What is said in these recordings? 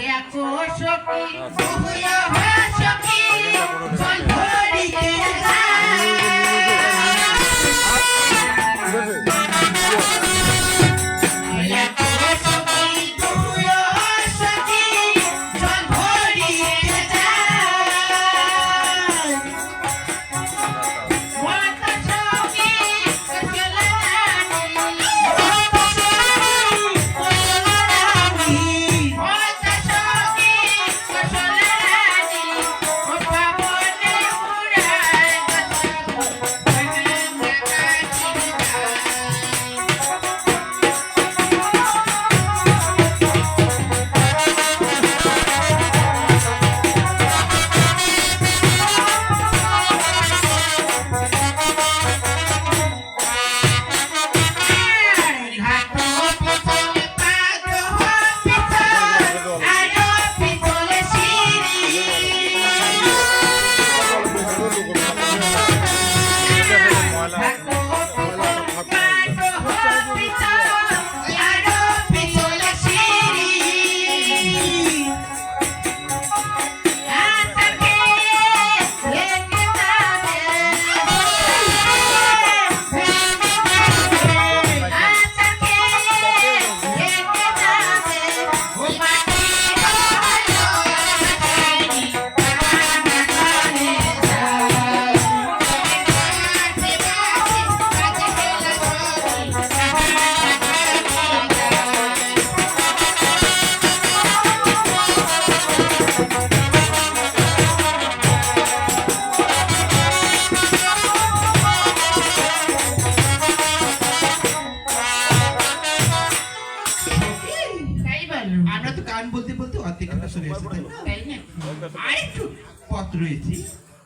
রাখো সখী সখী বন্ধরিকে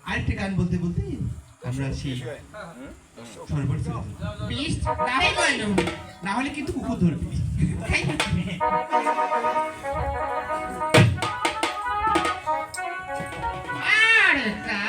আরেকটা গান বলতে বলতে আমরা সেই না হলে কিন্তু কুকুর ধরবে। আর তা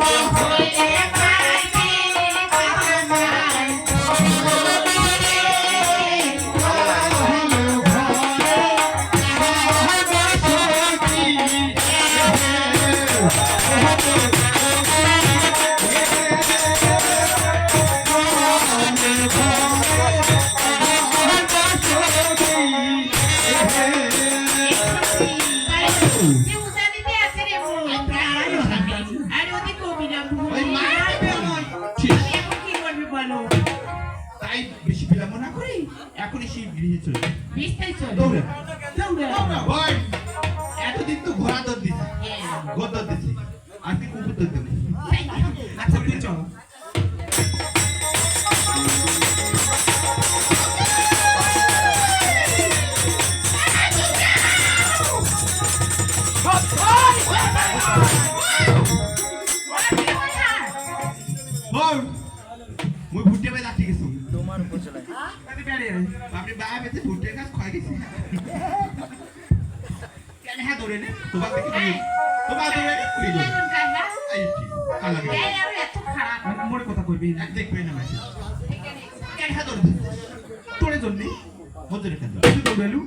তাই মুই ভুট্টে পাই যাচ্ছি গেছো আপনি পেতে খয় গেছি কেন হ্যাঁ দৌড়ে নে? তোমার দেখি তোমার দৌড়ে নে এই কথা কইবি না দেখবে না মাসে কেন হ্যাঁ দৌড়ে তোরে জন্য? মজুরি কেন তুই দৌড়ালু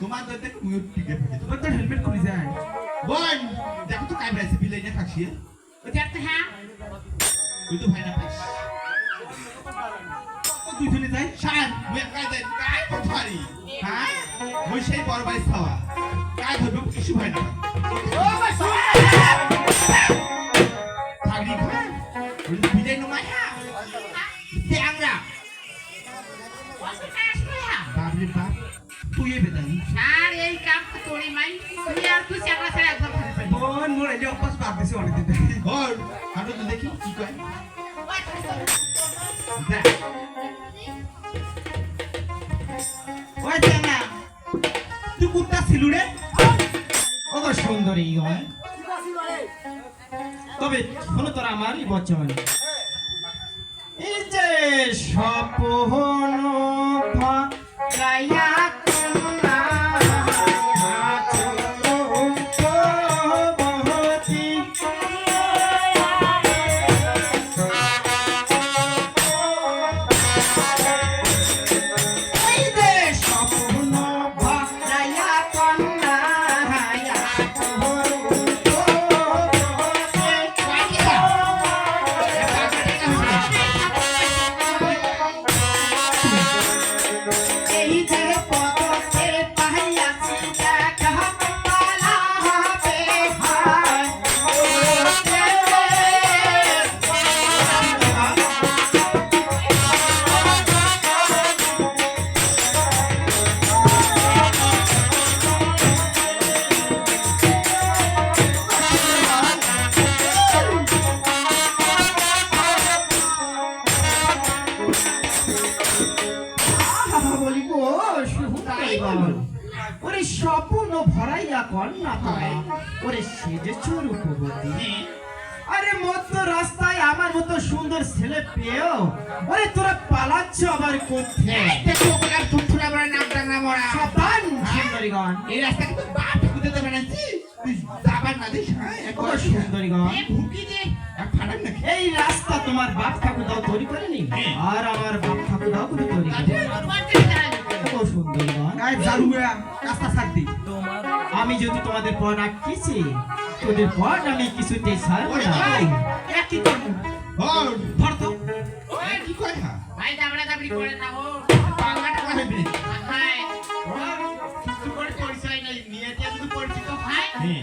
তোমার দৌড় দেখে মুই টিকে ফেটে তোর তো হেলমেট খুলে যায়। বল দেখো তো কাই বেড়াইছে বিলাই না খাচ্ছি তুই তো ভাই না পাস। দুইজনে যাই শান মুই একাই যাই কাই তো ধরি হ্যাঁ? মুই সেই বড় বাইস খাওয়া কাই ধরবে কিছু ভাই না ওই বিলাই নমাই হ্যাঁ? ট্যাংরা বাপরে বাপ। তুই বেদান আর এই কাম তোড়ি মাই। তুই আর তুই চাকরা ছেড়ে এ বেদানি বোন মোর এই অভ্যাস বাদ দিছে অনেকদিন থেকে বল হাঁটো তো দেখি কি কয়? ওই জানা তুই কুত্তা ছিল রে? কত সুন্দরী হয়। তবে শোনো তোরা আমারই বচন। এই যে স্বপন ভাইয়া এই রাস্তা তোমার বাপ ঠাকুর দাও তৈরি করেনি আর আমার বাপ ঠাকুর দাও তৈরি দি। আমি যদি তোমাদের পণ আঁকিছি তোদের পণ আমি কিছুতে ছাড়বো না। একই কর্ম ধর তো। কি কয় হ্যাঁ? ভাই দাবড়া দাবড়ি করে না ও। পাঙ্গাটা কয় হবে হায় কিছু করে পরিচয় নেই নিয়ে দিয়ে শুধু পরিচিত হয়। হ্যাঁ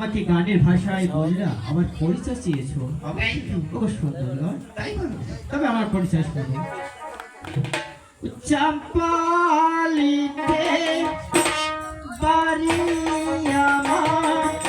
আমাকে গানের ভাষায় বললা আমার পরিচয় চেয়েছো। ও সুন্দর তাই তবে আমার পরিচয় শুনো চাম্পালিতে বাড়ি আমার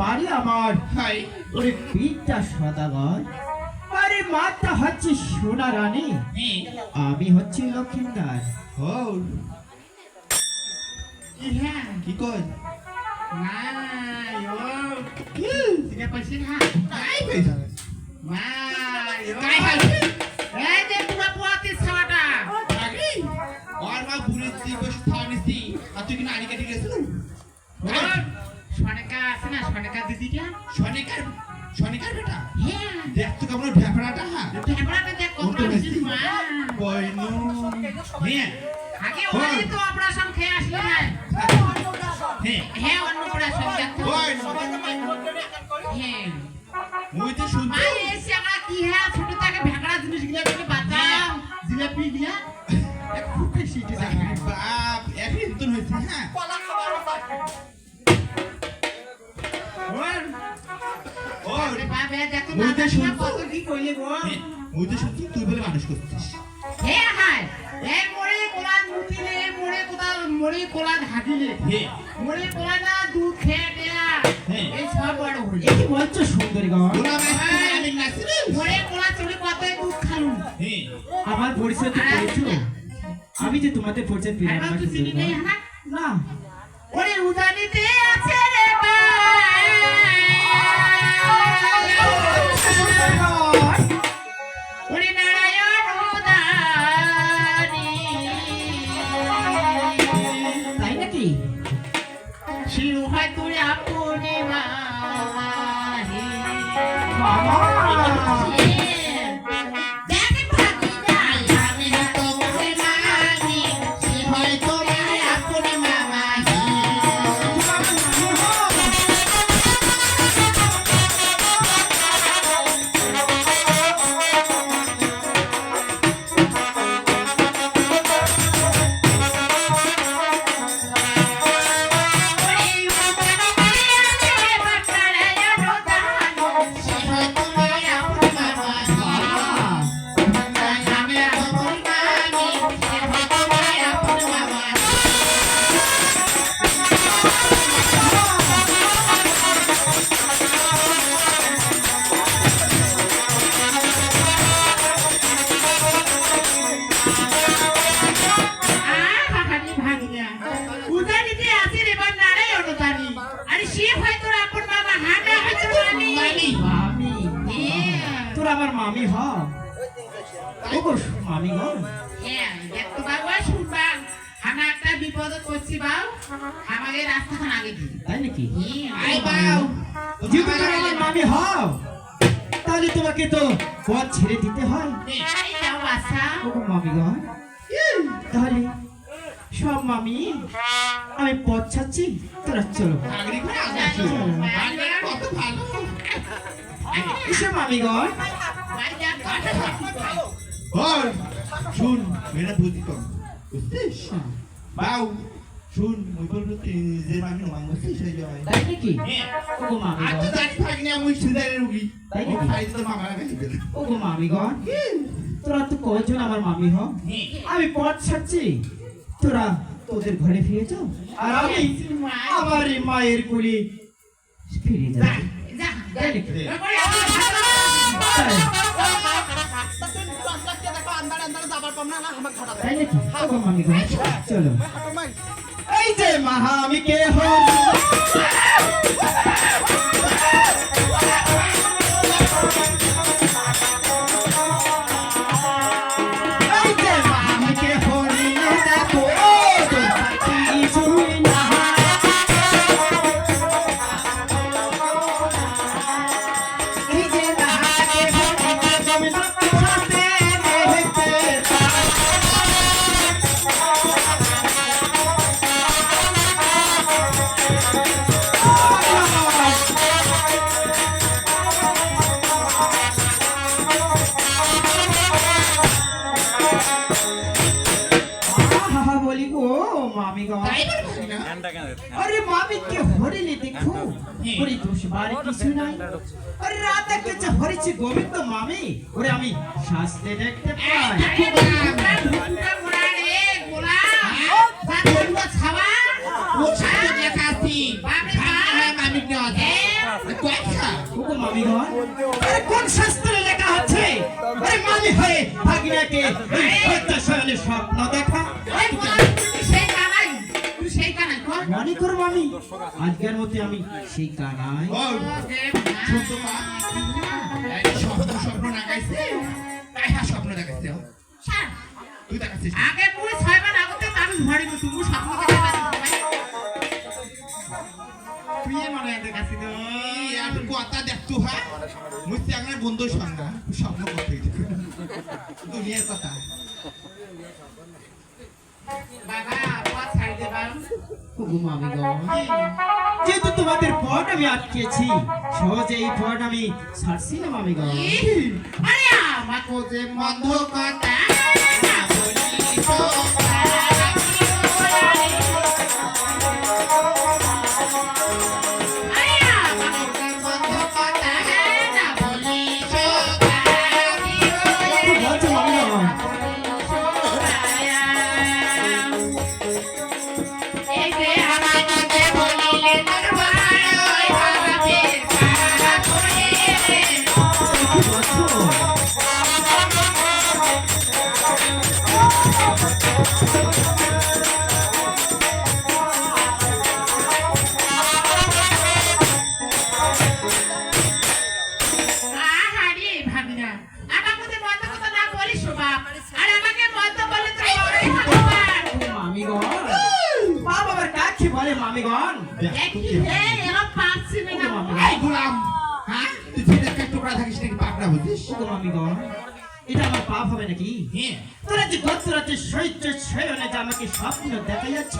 বাড়ি আমার ওরে পিঠটা সদাগর। আরে মাতা হচ্ছে সোনা রানী আমি হচ্ছি হ্যাঁ? কি কই ও। পয়সে পয়সা ও। তাই হাল। এই যে পুরা পুয়াতি ছাওয়াটা আগে আর মা বুড়ি দি বসে থানিসি আর তুই কি কাটি গেছিল সনেকা আছে না? সনেকা দিদিটা? বেটা? হ্যাঁ। দেখ তো কেমন ঢেপড়াটা ঢেবড়াটা দেখ কত কত বেশি বেশি? মা কইনু হ্যাঁ। হ্যাঁ। হ্যাঁ অন্য অপারেশন দেখো কই হ্যাঁ। মুই তো শুনতে মা এসে আমরা কি হ্যাঁ ছোট থেকে ভেকড়া জিনিস গিলা থেকে বাদাম জিলাপি গিলা। খুব বেশি বাপ একই নতুন হয়েছে হ্যাঁ। ওর ওর। আরে বাবা দেখো ওই না যে দেখো শুনছো? কি কইলে গো। হ্যাঁ, মুই তো শুনছি তুই বলে মানুষ করছিস। হে হাই হ্যাঁ কোলা না দুধ খেয়ে দেয়া হ্যাঁ। এই সব বড় হল বলছো সুন্দরী আমি নাচছিলি মোরে কোলা চলে কত দুধ খালু হ্যাঁ আমার পরিচয় তো পেয়েছ? আমি যে তোমাদের পরিচয় পেলাম। হ্যাঁ? না। ওরে উদানিতে আছে যা ওর শুন বুদ্ধি কম বুঝছিস বাউ শুন মুই বলব তুই যে সেই জয় তাই নাকি? মামি থাকি না মুই সুদারের রুগী। তাই? খাই তো গো মামি গো তোরা তো কয়জন আমার মামি হ? আমি পথ ছাড়ছি। তোরা তোদের ঘরে ফিরে যাও। আর আমি আমার মায়ের কুলি ফিরে যা যাই যা তাই। চলো এই যে মাহা আমি ওরে দোষ বাড়ি কিছু নাই। আরে রাতে কিছু হরিছি গোবিন্দ মামি। ওরে আমি শাস্তে দেখতে পাই। কোন সাথে মামি আজকের মধ্যে আমি সেই কানাই ও শুনতো স্বপ্ন স্বপ্ন না গাইছে তাই হা। স্বপ্ন তুই দেখাচ্ছিস। আগে পুরো ছয়বার আগতে মানুষ ভাড়ি করছি স্বপ্ন দেখে তুই মনে হয় কথা দেখতো হ্যাঁ? মুস্তি বন্ধুর সঙ্গে স্বপ্ন করতে দুনিয়ার কথা। যেহেতু তোমাদের পথ আমি আটকেছি। সহজে এই পথ আমি ছাড়ছি না মামি গো। আমাকে যে মন্দ কথা বলি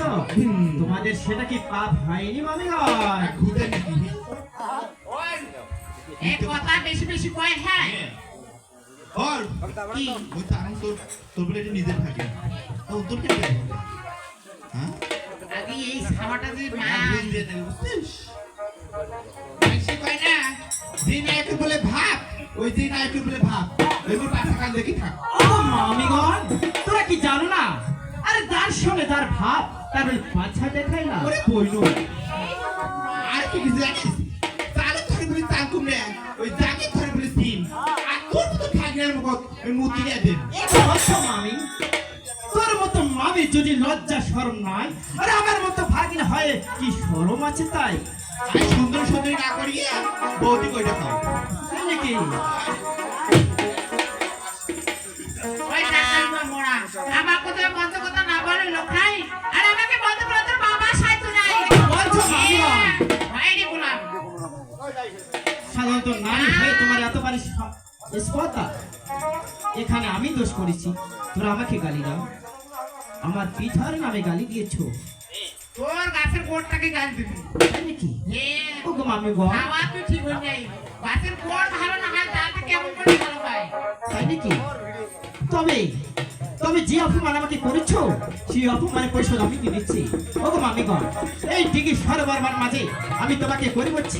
দেখা তোমাদের সেটা কি পাপ হয়নি এই কথা বেশি বেশি কয় হ্যাঁ। ওর কি? ওই তারাম তোর তোর বলে এটা নিজের থাকে ও তোর কে হ্যাঁ? আগে এই খাওয়াটা যে মা। দিয়ে দেবে, বুঝছিস? সে কয় না। যে নায়কের বলে ভাব ওই নায়কের বলে ভাব। ওইগুলো পাশা কান দেখি থাক। ও মামিগণ তোরা কি জানো না? আরে যার সঙ্গে যার ভাব তার ওই পাছা দেখাই না? ওরে বইল আর কি কিছু জানিস? তারে ধরে বলি তার কুমড়ে ওই জাগে ধরে বলি সিম। আর তোর মতো খাগড়ার মুখ ওই মূর্তি দিয়ে দেন। এটা মামি। তোর মতো মামি যদি লজ্জা শরম নাই আরে আমার মতো ভাগিন হয় কি শরম আছে তাই? আমি সুন্দর সুন্দর না করিয়ে বৌদি কইটা খাও। নাকি ওই ডাক্তার বা মোড়া আমাকে তো মন্দ কথা না বলে লোকাই আর নারী হয়ে তোমার এত পারি স্পর্ধা? এখানে আমি দোষ করেছি। তোরা আমাকে গালি দাও। আমার পিঠার নামে গালি দিয়েছ। তোর গাছের গোড়টাকে গাছ দিবি। নাকি ও গো মামি গো। তুই ঠিক হয়ে যাই গাছের গোড় ভালো না হয় ডালটা কেমন করে ভালো পায়? তাই নাকি? তবে তবে যে অপমান আমাকে করেছ, সেই অপমানের পরিশোধ আমি কি দিচ্ছি ওগো মামিগণ, এই ডিগি সরবরমার মাঝে আমি তোমাকে করিব বলছি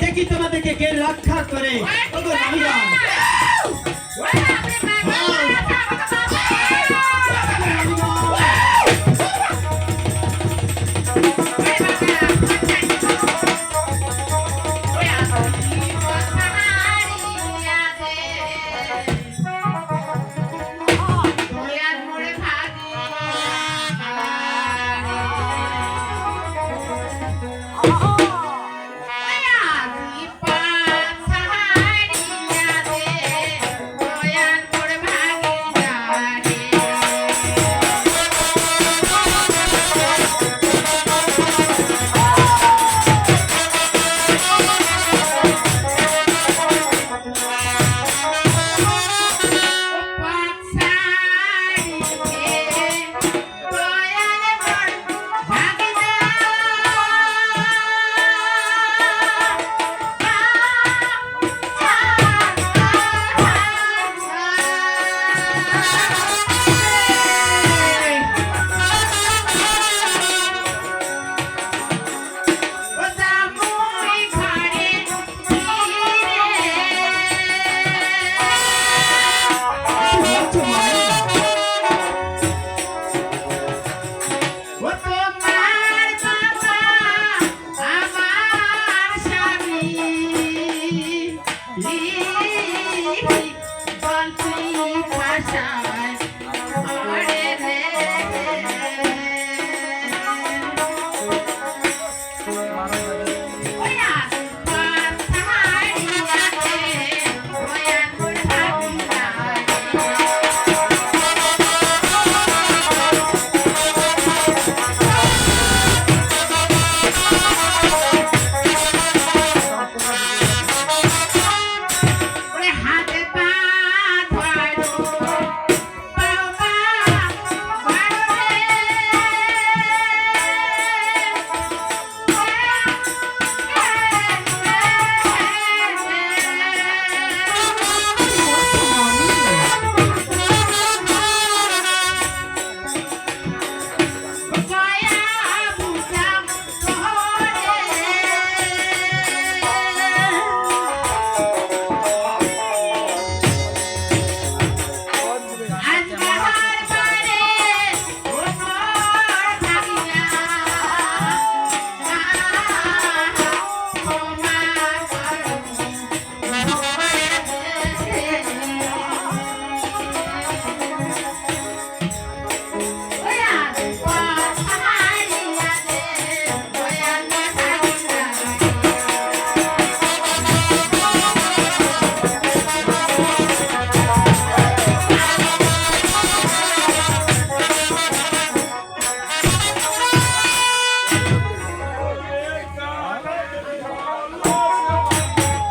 দেখি তোমাদেরকে কে রক্ষা করে। ওগো মামিগণ। ওই